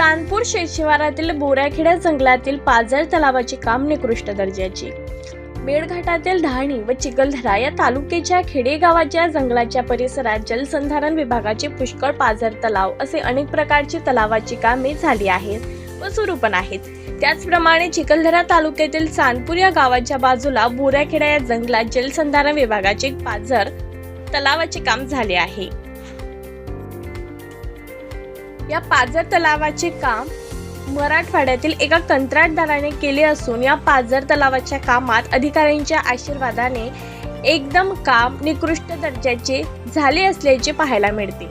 चांदपूर शेतशिवारातील बोऱ्याखेड्या जंगलातील पाझर तलावाचे काम निकृष्ट दर्जाचे. मेळघाटातील धाणी व चिखलदरा या तालुक्याच्या खेडेगावाच्या जंगलाच्या परिसरात जलसंधारण विभागाचे पुष्कळ पाझर तलाव असे अनेक प्रकारची तलावाची कामे झाली आहेत व सुरू पण आहेत. त्याचप्रमाणे चिखलदरा तालुक्यातील चांदपूर या गावाच्या बाजूला बोऱ्याखेडा या जंगलात जलसंधारण विभागाचे पाझर तलावाचे काम झाले आहे. या पाझर तलावाचे काम मराठवाड्यातील एका कंत्राटदाराने केले असून या पाझर तलावाच्या कामात अधिकाऱ्यांच्या आशीर्वादाने एकदम काम निकृष्ट दर्जाचे झाले असल्याचे पाहायला मिळते.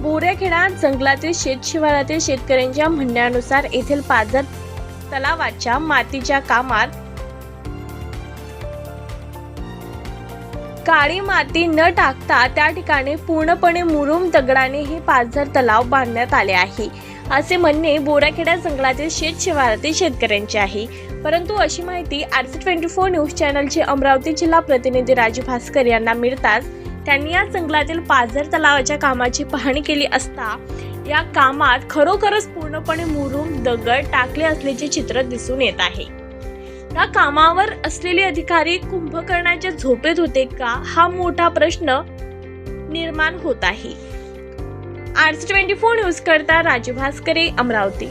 बोऱ्याखेडा जंगलातील शेतशिवारातील शेतकऱ्यांच्या म्हणण्यानुसार येथील पाझर तलावाच्या मातीच्या कामात काळी माती न टाकता त्या ठिकाणी पूर्णपणे मुरुम दगडाने हे पाझर तलाव बांधण्यात आले आहे. असे म्हणणे बोराखेडा जंगलातील शेत शिवारातील शेतकऱ्यांचे आहे. परंतु अशी माहिती R C twenty four news चॅनलचे Amravati जिल्हा प्रतिनिधी राजू भास्कर यांना मिळताच त्यांनी या जंगलातील पाझर तलावाच्या कामाची पाहणी केली असता या कामात खरोखरच पूर्णपणे मुरुम दगड टाकले असल्याचे चित्र दिसून येत आहे. त्या कामावर असलेले अधिकारी कुंभकर्णाच्या झोपेत होते का हा मोठा प्रश्न निर्माण होत आहे. आरसी ट्वेंटी फोर न्यूज करता राजू भास्करे अमरावती.